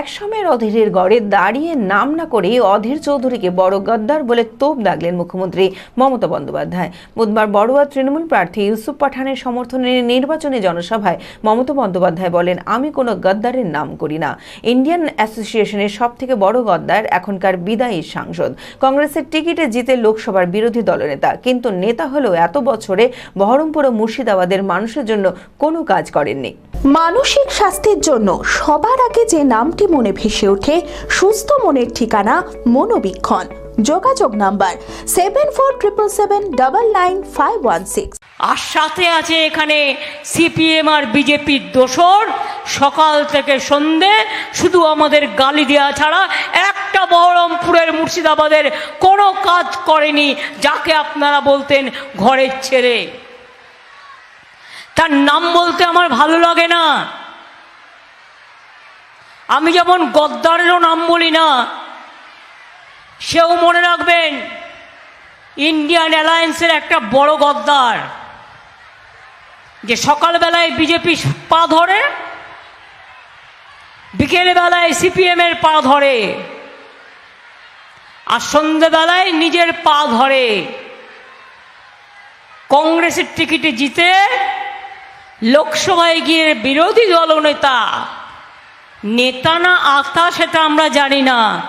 একসময়ের অধীরের গড়ে দাঁড়িয়ে নাম না করে অধীর চৌধুরীকে বড় গদ্দার বলে তোপ দাগলেন মুখ্যমন্ত্রী মমতা বন্দ্যোপাধ্যায়। বুধবার বড়ুয়া তৃণমূল প্রার্থী ইউসুফ পাঠানের সমর্থনে নির্বাচনী জনসভায় মমতা বন্দ্যোপাধ্যায় বলেন, আমি কোনো গদ্দারের নাম করি না। ইন্ডিয়ান অ্যাসোসিয়েশনের সব থেকে বড় গদ্দার এখনকার বিদায়ী সাংসদ। কংগ্রেসের টিকিটে জিতে লোকসভার বিরোধী দলনেতা। কিন্তু নেতা হলেও এত বছরে বহরমপুর ও মুর্শিদাবাদের মানুষের জন্য কোনো কাজ করেননি। মানসিক স্বাস্থ্যের জন্য সবার আগে যে নামটি মনে ভেসে ওঠে, সুস্থ মনের ঠিকানা মনোবীক্ষণ। যোগাযোগ number seven four triple seven double nine five one six আর সাথে আছে এখানে সিপিএম আর বিজেপির দোসর। সকাল থেকে সন্ধে শুধু আমাদের গালি দেওয়া ছাড়া একটা বহরমপুরের মুর্শিদাবাদের কোনো কাজ করেনি, যাকে আপনারা বলতেন ঘরের ছেড়ে তার নাম বলতে আমার ভালো লাগে না। আমি যেমন গদ্দারেরও নাম বলি না, সেও মনে রাখবেন, ইন্ডিয়ান অ্যালায়েন্সের একটা বড় গদ্দার, যে সকালবেলায় বিজেপি পা ধরে, বিকেলবেলায় সিপিএমের পা ধরে, আর সন্ধ্যেবেলায় নিজের পা ধরে, কংগ্রেসের টিকিটে জিতে লোকসভায় গিয়ে বিরোধী দলনেতা নেতা। না আস্থা সেটা আমরা জানি না।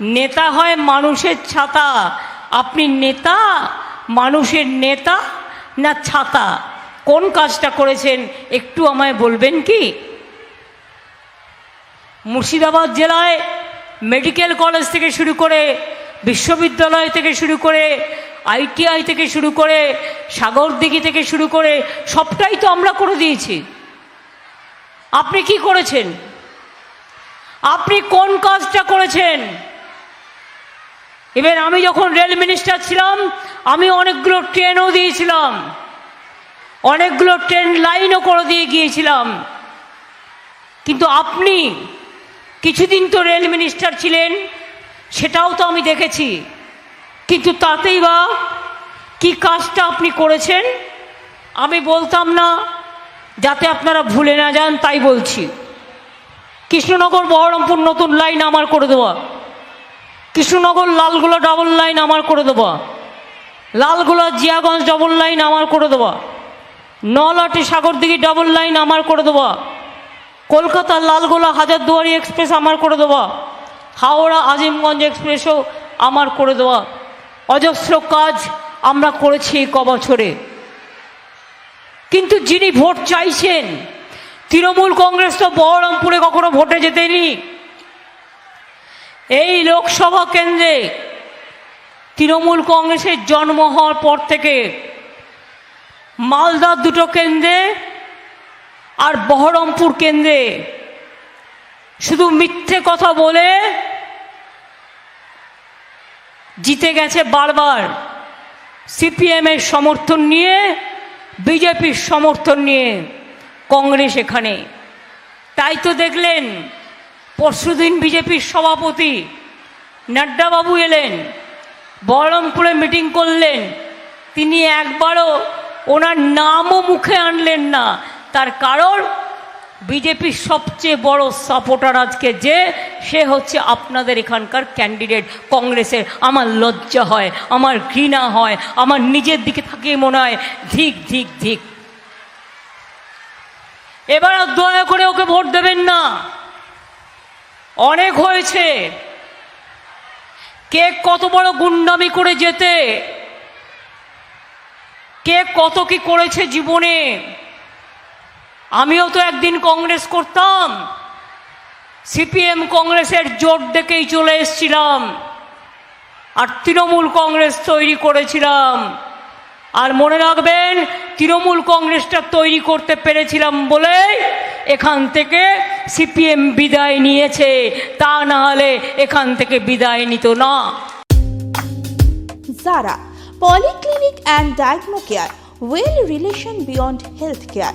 নেতা হয় মানুষের ছাতা। আপনি নেতা, মানুষের নেতা না ছাতা? কোন কাজটা করেছেন? একটু আমায় বলবেন কি? মুর্শিদাবাদ জেলায় মেডিকেল কলেজ থেকে শুরু করে, বিশ্ববিদ্যালয় থেকে শুরু করে আইটিআই থেকে শুরু করে সাগরদিঘি থেকে শুরু করে, সবটাই তো আমরা করে দিয়েছি। আপনি কি করেছেন? আপনি কোন কাজটা করেছেন? এবার আমি যখন রেল মিনিস্টার ছিলাম, আমি অনেকগুলো ট্রেনও দিয়েছিলাম। অনেকগুলো ট্রেন লাইনও করে দিয়ে গিয়েছিলাম। কিন্তু আপনি কিছুদিন তো রেল মিনিস্টার ছিলেন, সেটাও তো আমি দেখেছি। কিন্তু তাতেই বা কি কাজটা আপনি করেছেন? আমি বলতাম না, যাতে আপনারা ভুলে না যান, তাই বলছি। কৃষ্ণনগর, বহরমপুর নতুন লাইন আমার করে দেওয়া। কৃষ্ণনগর, লালগোলা ডবল লাইন আমার করে দেওয়া। লালগোলা, জিয়াগঞ্জ ডবল লাইন আমার করে দেওয়া। নলাটি সাগরদিঘি ডবল লাইন আমার করে দেওয়া। কলকাতা, লালগোলা, হাজারদুয়ারি এক্সপ্রেস আমার করে দেওয়া। হাওড়া, আজিমগঞ্জ এক্সপ্রেসও আমার করে দেওয়া। অজস্র কাজ আমরা করেছি ক বছরে কিন্তু যিনি ভোট চাইছেন, তৃণমূল কংগ্রেস তো বহরমপুরে কখনো ভোটে যেতেনি এই লোকসভা কেন্দ্রে তৃণমূল কংগ্রেসের জন্ম হওয়ার পর থেকে মালদার দুটো কেন্দ্রে আর বহরমপুর কেন্দ্রে শুধু মিথ্যে কথা বলে জিতে গেছে বারবার। সিপিএমের সমর্থন নিয়ে বিজেপির সমর্থন নিয়ে কংগ্রেস এখানে। তাই তো দেখলেন, পরশুদিন বিজেপির সভাপতি নাড্ডাবাবু এলেন, বহরমপুরে মিটিং করলেন। তিনি একবারও ওনার নামও মুখে আনলেন না। তার কারণ বিজেপির সবচেয়ে বড় সাপোর্টার আজকে যে, সে হচ্ছে আপনাদের এখানকার ক্যান্ডিডেট কংগ্রেসের। আমার লজ্জা হয়, আমার ঘৃণা হয়, আমার নিজের দিকে থাকিয়ে মনে হয়, ধিক ধিক ধিক। এবার দয়া করে ওকে ভোট দেবেন না। অনেক হয়েছে। কে কত বড় গুন্ডামি করে যেতে, কে কত কি করেছে জীবনে। আমিও তো একদিন কংগ্রেস করতাম। সিপিএম কংগ্রেসের জোট ডেকেই চলে এসছিলাম। আর তৃণমূল কংগ্রেস তৈরি করেছিলাম। আর মনে রাখবেন, তৃণমূল কংগ্রেসটা তৈরি করতে পেরেছিলাম বলে এখান থেকে সিপিএম বিদায় নিয়েছে। তা না হলে এখান থেকে বিদায় নিত না। Jara polyclinic and diagno care, well relation beyond health care